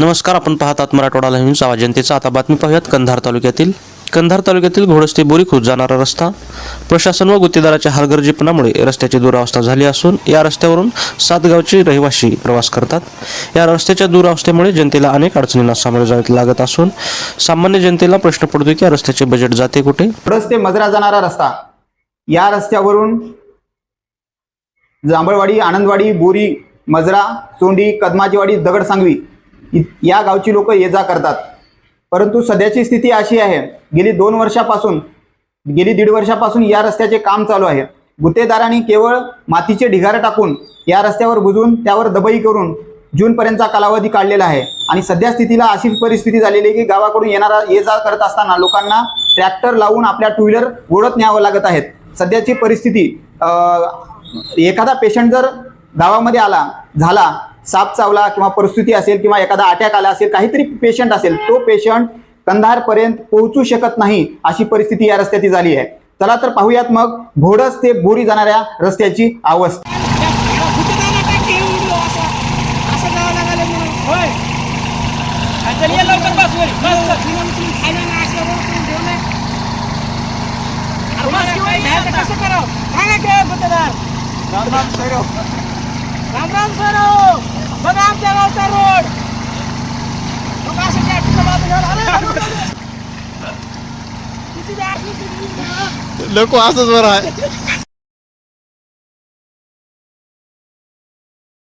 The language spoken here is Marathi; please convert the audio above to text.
नमस्कार आपण पाहतात मराठवाडा लाईव्ह न्यूज आवाज जनतेचा. आता बातमी पाहूयात कंधार तालुक्यातील. कंधार तालुक्यातील घोडस्ते बोरी बोरीखुर्द जाणारा रस्ता. प्रशासन व गुत्तेदाराच्या हलगर्जीपणामुळे रस्त्याची दुरावस्था झाली असून या रस्त्यावरून सातगावचे रहिवासी प्रवास करतात. या रस्त्याच्या दुरावस्थेमुळे जनतेला अनेक अडचणींना सामोरे जावे लागत असून सामान्य जनतेला प्रश्न पडतो की या रस्त्याचे बजेट जाते कुठे? रस्ते मजरा जाणारा रस्ता. या रस्त्यावरून जांभळवाडी आनंदवाडी बोरी मजरा चोंडी कदमाचीवाडी दगड सांगवी या गावची लोक ये जा करतात. परंतु सध्याची स्थिती अशी आहे गेली दोन वर्षापासून गेली दीड वर्षापासून या रस्त्याचे काम चालू आहे. गुत्तेदारांनी केवळ मातीचे ढिगारे टाकून या रस्त्यावर बुजून त्यावर दबई करून जूनपर्यंतचा कालावधी काढलेला आहे. आणि सध्या स्थितीला अशी परिस्थिती झालेली आहे की गावाकडून येणारा ये जा करत असताना लोकांना ट्रॅक्टर लावून आपल्या टू व्हीलर ओढत न्यावं लागत आहेत. सध्याची परिस्थिती एखादा पेशंट जर गावामध्ये आला झाला साप चावला किंवा परिस्थिती असेल किंवा एखादा अटॅक आला असेल काहीतरी पेशंट असेल तो पेशंट कंधारपर्यंत पोहोचू शकत नाही अशी परिस्थिती या रस्त्याची झाली आहे. चला तर पाहूयात मग भोडस ते बोरी जाणाऱ्या रस्त्याची अवस्था. राम राम हे लोक असंच बरं आहे.